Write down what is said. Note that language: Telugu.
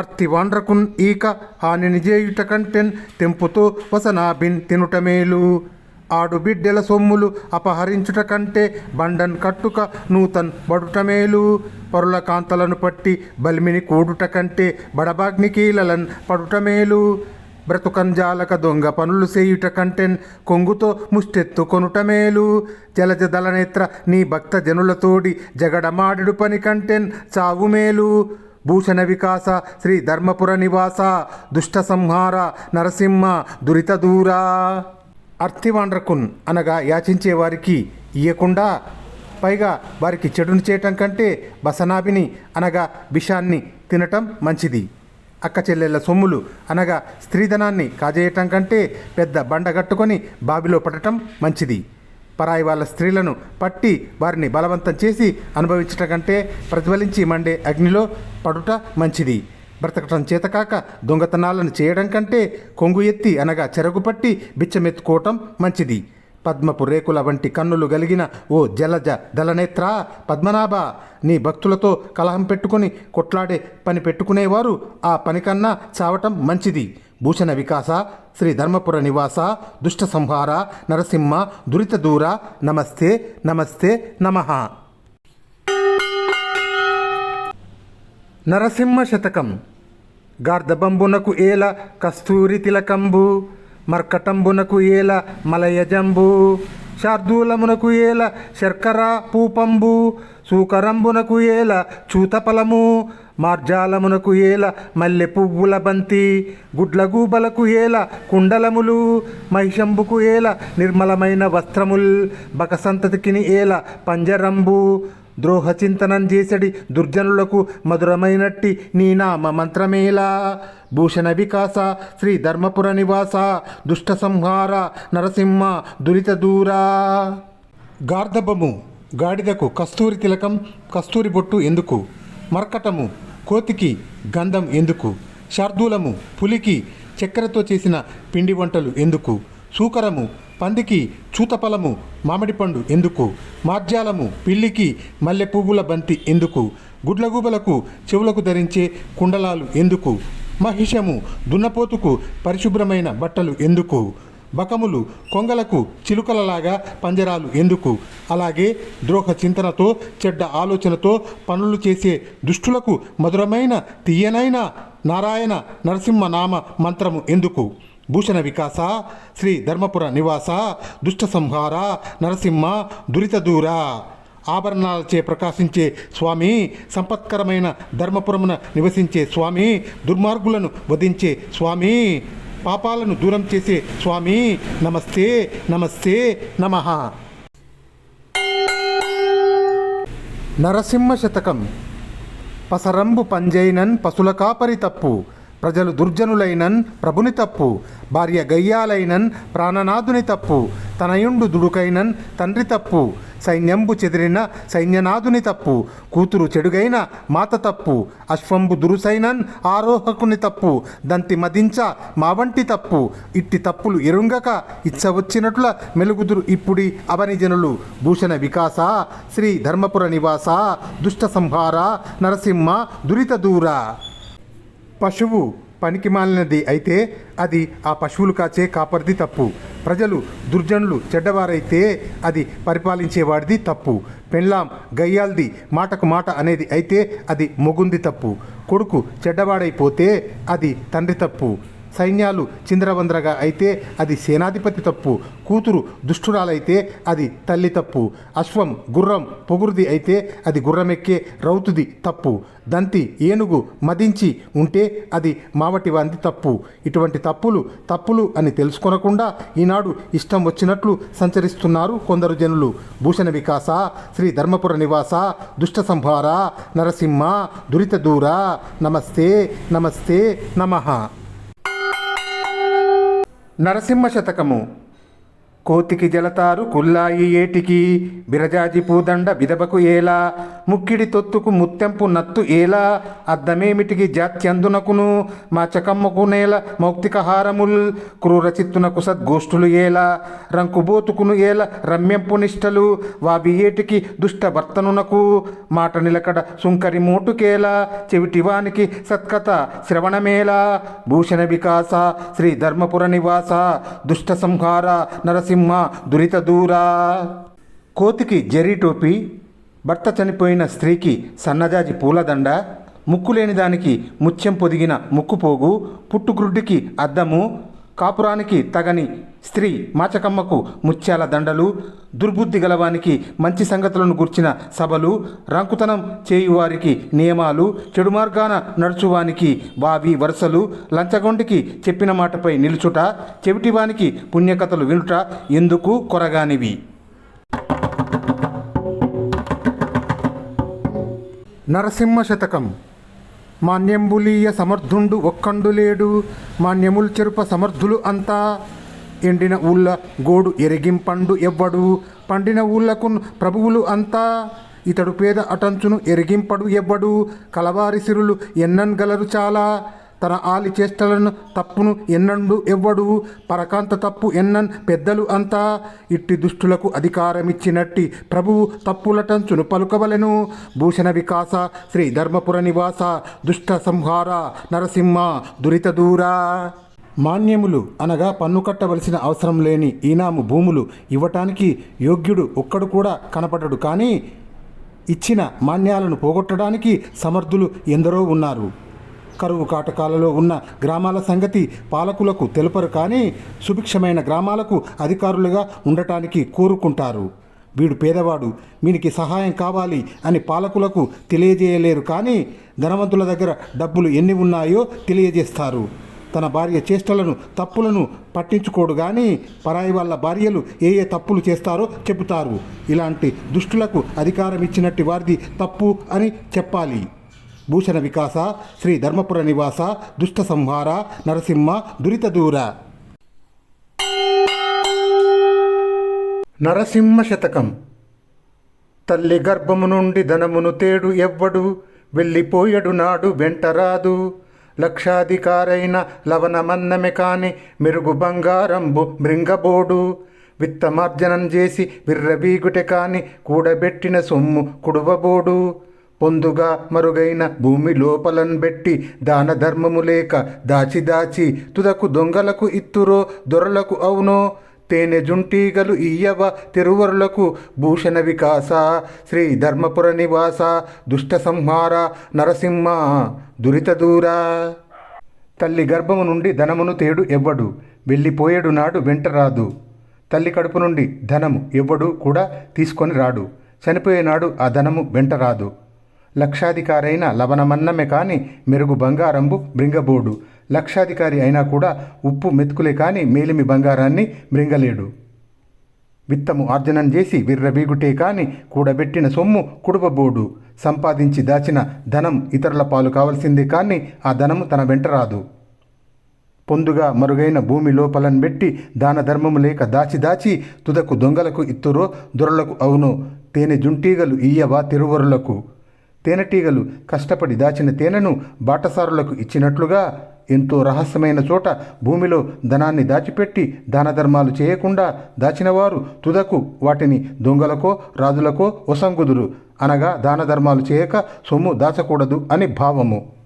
అర్తి వాండ్రకున్ ఈక హానిని చేయుట కంటెన్ తెంపుతో వసనాభిన్ తినుట మేలు ఆడు బిడ్డెల సొమ్ములు అపహరించుట కంటే బండన్ కట్టుక నూతన్ బడుట మేలు పరుల కాంతలను పట్టి బలిమిని కూడుట కంటే బడబాగ్నికీలలన్ పడుట మేలు బ్రతుకంజాలక దొంగ పనులు చేయుట కంటెన్ కొంగుతో ముష్టెత్తు కొనుట మేలు జలజ దళనేత్ర నీ భక్త జనులతోడి జగడమాడిడు పని కంటెన్ చావు మేలు భూషణ వికాస శ్రీ ధర్మపుర నివాస దుష్ట సంహార నరసింహ దురిత దూరా. అర్థివాండ్రకున్ అనగా యాచించే వారికి ఇయ్యకుండా పైగా వారికి చెడును చేయటం కంటే బసనాభిని అనగా విషాన్ని తినటం మంచిది. అక్క చెల్లెళ్ళ సొమ్ములు అనగా స్త్రీధనాన్ని కాజేయటం కంటే పెద్ద బండ కట్టుకొని బావిలో పడటం మంచిది. పరాయి వాళ్ళ స్త్రీలను పట్టి వారిని బలవంతం చేసి అనుభవించటం కంటే ప్రజ్వలించి మండే అగ్నిలో పడుట మంచిది. బ్రతకటం చేతకాక దొంగతనాలను చేయడం కంటే కొంగు ఎత్తి అనగా చెరగు పట్టి బిచ్చమెత్తుకోవటం మంచిది. పద్మపు రేకుల వంటి కన్నులు గలిగిన ఓ జలజ దళనేత్ర పద్మనాభ నీ భక్తులతో కలహం పెట్టుకుని కొట్లాడే పని పెట్టుకునేవారు ఆ పని కన్నా చావటం మంచిది. భూషణ వికాస శ్రీ ధర్మపుర నివాస దుష్ట సంహార నరసింహ దురిత దూర నమస్తే నమస్తే నమః. నరసింహ శతకం. గార్ధబంబునకు ఏల కస్తూరి తిలకంబు మర్కటంబునకు ఏల మలయజంబు శార్దూలమునకు ఏల శర్కర పూపంబు సూకరంబునకు ఏల చూతపలము మార్జాలమునకు ఏల మల్లె పువ్వుల బంతి గుడ్లగూబలకు ఏల కుండలములు మహిషంబుకు ఏల నిర్మలమైన వస్త్రముల్ బకసంతతికిని ఏల పంజరంబు ద్రోహచింతనం చేసడి దుర్జనులకు మధురమైనట్టి నీ నామ మంత్రమేలా. భూషణ వికాస శ్రీ ధర్మపుర నివాస దుష్ట సంహార నరసింహ దురిత దూరా. గార్ధబము గాడిదకు కస్తూరి తిలకం కస్తూరి బొట్టు ఎందుకు? మర్కటము కోతికి గంధం ఎందుకు? శార్దూలము పులికి చక్కెరతో చేసిన పిండి వంటలు ఎందుకు? సూకరము పందికి చూతపలము మామిడిపండు ఎందుకు? మార్జాలము పిల్లికి మల్లె పువ్వుల బంతి ఎందుకు? గుడ్లగూబలకు చెవులకు ధరించే కుండలాలు ఎందుకు? మహిషము దున్నపోతుకు పరిశుభ్రమైన బట్టలు ఎందుకు? బకములు కొంగలకు చిలుకలలాగా పంజరాలు ఎందుకు? అలాగే ద్రోహ చింతనతో చెడ్డ ఆలోచనతో పనులు చేసే దుష్టులకు మధురమైన తీయనైన నారాయణ నరసింహ నామ మంత్రము ఎందుకు? భూషణ వికాస శ్రీ ధర్మపుర నివాస దుష్ట సంహార నరసింహ దురిత దూర. ఆభరణాలచే ప్రకాశించే స్వామి సంపత్కరమైన ధర్మపురమున నివసించే స్వామి దుర్మార్గులను వధించే స్వామి పాపాలను దూరం చేసే స్వామి నమస్తే నమస్తే నమ. నరసింహ శతకం. పసరంబు పంజైనన్ పశుల కాపరి తప్పు. ప్రజలు దుర్జనులైనన్ ప్రభుని తప్పు భార్య గయ్యాలైనన్ ప్రాణనాథుని తప్పు తనయుండు దుడుకైనన్ తండ్రి తప్పు సైన్యంబు చెదిరిన సైన్యనాథుని తప్పు కూతురు చెడుగైన మాత తప్పు అశ్వంబు దురుసైనన్ ఆరోహకుని తప్పు దంతి మదించ మావంటి తప్పు ఇట్టి తప్పులు ఎరుంగక ఇచ్చ వచ్చినట్ల మెలుగుదురు ఇప్పుడి అవనిజనులు. భూషణ వికాస శ్రీ ధర్మపుర నివాస దుష్ట సంహార నరసింహ దురిత దూర. పశువు పనికి మాలినది అయితే అది ఆ పశువులు కాచే కాపరిది తప్పు. ప్రజలు దుర్జనులు చెడ్డవారైతే అది పరిపాలించేవాడిది తప్పు. పెళ్ళాం గయ్యాల్ది మాటకు మాట అనేది అయితే అది మొగుంది తప్పు. కొడుకు చెడ్డవాడైపోతే అది తండ్రి తప్పు. సైన్యాలు చింద్రవంద్రగా అయితే అది సేనాధిపతి తప్పు. కూతురు దుష్టురాలైతే అది తల్లి తప్పు. అశ్వం గుర్రం పొగురుది అయితే అది గుర్రమెక్కే రౌతుది తప్పు. దంతి ఏనుగు మదించి ఉంటే అది మావటి వంది తప్పు. ఇటువంటి తప్పులు తప్పులు అని తెలుసుకొనకుండా ఈనాడు ఇష్టం వచ్చినట్లు సంచరిస్తున్నారు కొందరు జనులు. భూషణ వికాస శ్రీ ధర్మపుర నివాస దుష్ట సంహార నరసింహ దురిత దూర నమస్తే నమస్తే నమః. నరసింహ శతకము. కోతికి జలతారు కుల్లాయి ఏటికి. బిరజాజి పూదండ విదబకు ఏలా. ముక్కిడి తొత్తుకు ముత్తెంపు నత్తు ఏలా. అద్దమేమిటికి జాత్యందునకును. మా చకమ్మకు నేల మౌక్తిక హారముల్ క్రూర చిత్తునకు సద్గోష్ఠులు ఏలా. రంకుబోతుకును ఏల రమ్యంపు నిష్టలు. వావి ఏటికి దుష్ట వర్తనునకు మాట నిలకడ సుంకరి మోటుకేలా. చెవిటివానికి సత్కథ శ్రవణమేలా. భూషణ వికాస శ్రీ ధర్మపుర నివాస. దుష్ట సంహార నరసింహ దురిత దూరా. కోతికి జరీ టోపీ భర్త చనిపోయిన స్త్రీకి సన్నజాజి పూలదండ ముక్కు లేని దానికి ముత్యం పొదిగిన ముక్కుపోగు పుట్టుగ్రుడ్డికి అద్దము కాపురానికి తగని స్త్రీ మాచకమ్మకు ముత్యాల దండలు దుర్బుద్ధి గలవానికి మంచి సంగతులను గుర్చిన సభలు రంకుతనం చేయువారికి నియమాలు చెడు మార్గాన నడుచువానికి వావి వరుసలు లంచగొండికి చెప్పిన మాటపై నిలుచుట చెవిటివానికి పుణ్యకథలు వినుట ఎందుకు కొరగానివి? నరసింహ శతకం మాన్యంబులీయ సమర్థుండు ఒక్కండు లేడు. మాన్యముల్ చెరుప సమర్థులు అంతా. ఎండిన ఊళ్ళ గోడు ఎరిగింపండు ఎవ్వడు. పండిన ఊళ్ళకు ప్రభువులు అంతా. ఇతడు పేద అటంచును ఎరిగింపడు ఎవ్వడు. కలవారి సిరులు ఎన్నన్గలరు చాలా. తన ఆలి చేష్టలను తప్పును ఎన్నండు ఎవ్వడు పరకాంత తప్పు ఎన్నన్ పెద్దలు అంతా. ఇట్టి దుష్టులకు అధికారమిచ్చినట్టి ప్రభువు తప్పులటంచును పలుకవలెను. భూషణ వికాస శ్రీ ధర్మపుర నివాస దుష్ట సంహార నరసింహ దురిత దూరా. మాన్యములు అనగా పన్ను కట్టవలసిన అవసరం లేని ఈనాము భూములు ఇవ్వటానికి యోగ్యుడు ఒక్కడు కూడా కనపడడు. కానీ ఇచ్చిన మాన్యాలను పోగొట్టడానికి సమర్థులు ఎందరో ఉన్నారు. కరువు కాటకాలలో ఉన్న గ్రామాల సంగతి పాలకులకు తెలుపరు కానీ సుభిక్షమైన గ్రామాలకు అధికారులుగా ఉండటానికి కోరుకుంటారు. వీడు పేదవాడు వీనికి సహాయం కావాలి అని పాలకులకు తెలియజేయలేరు కానీ ధనవంతుల దగ్గర డబ్బులు ఎన్ని ఉన్నాయో తెలియజేస్తారు. తన భార్య చేష్టలను తప్పులను పట్టించుకోడు కానీ పరాయి వాళ్ళ భార్యలు ఏ ఏ తప్పులు చేస్తారో చెబుతారు. ఇలాంటి దుష్టులకు అధికారం ఇచ్చినట్టు వారిది తప్పు అని చెప్పాలి. భూషణ వికాస శ్రీ ధర్మపుర నివాస దుష్ట సంహార నరసింహ దురిత దూర. నరసింహ శతకం. తల్లి గర్భము నుండి ధనమును తేడు ఎవ్వడు వెళ్ళిపోయడు నాడు వెంటరాదు. లక్షాధికారైన లవణమన్నమే కాని మెరుగు బంగారంబు మృంగబోడు. విత్తమార్జనం చేసి విర్రవీగుటె కాని కూడబెట్టిన సొమ్ము కుడువబోడు. పొందుగా మరుగైన భూమి లోపలన్ బెట్టి దాన ధర్మము లేక దాచి దాచి తుదకు దొంగలకు ఇత్తురో దొరలకు అవునో? తేనె జుంటీగలు ఇయ్యవ తిరువరులకు భూషణ వికాస శ్రీ ధర్మపుర నివాస దుష్ట సంహార నరసింహ దురిత దూరా. తల్లి గర్భము నుండి ధనమును తేడు ఎవ్వడు వెళ్ళిపోయేడు నాడు వెంట రాదు. తల్లి కడుపు నుండి ధనము ఎవ్వడు కూడా తీసుకొని రాడు. చనిపోయేనాడు ఆ ధనము వెంట రాదు. లక్షాధికారైన లవణమన్నమే కాని మెరుగు బంగారంబు బ్రింగబోడు లక్షాధికారి అయినా కూడా ఉప్పు మెతుకులే కాని మేలిమి బంగారాన్ని మృంగలేడు. విత్తము ఆర్జనం చేసి విర్రబీగుటే కాని కూడబెట్టిన సొమ్ము కుడుపబోడు సంపాదించి దాచిన ధనం ఇతరుల పాలు కావలసిందే కానీ ఆ ధనము తన వెంట రాదు. పొందుగా మరుగైన భూమి లోపలను పెట్టి దాన ధర్మము లేక దాచి దాచి తుదకు దొంగలకు ఇత్తురో దొరలకు అవునో. తేనె జుంటీగలు ఈయవా తిరువరులకు. తేనెటీగలు కష్టపడి దాచిన తేనెను బాటసారులకు ఇచ్చినట్లుగా ఎంతో రహస్యమైన చోట భూమిలో ధనాన్ని దాచిపెట్టి దాన ధర్మాలు చేయకుండా దాచినవారు తుదకు వాటిని దొంగలకో రాజులకో ఒసంగుదురు. అనగా దాన ధర్మాలు చేయక సొమ్ము దాచకూడదు అని భావము.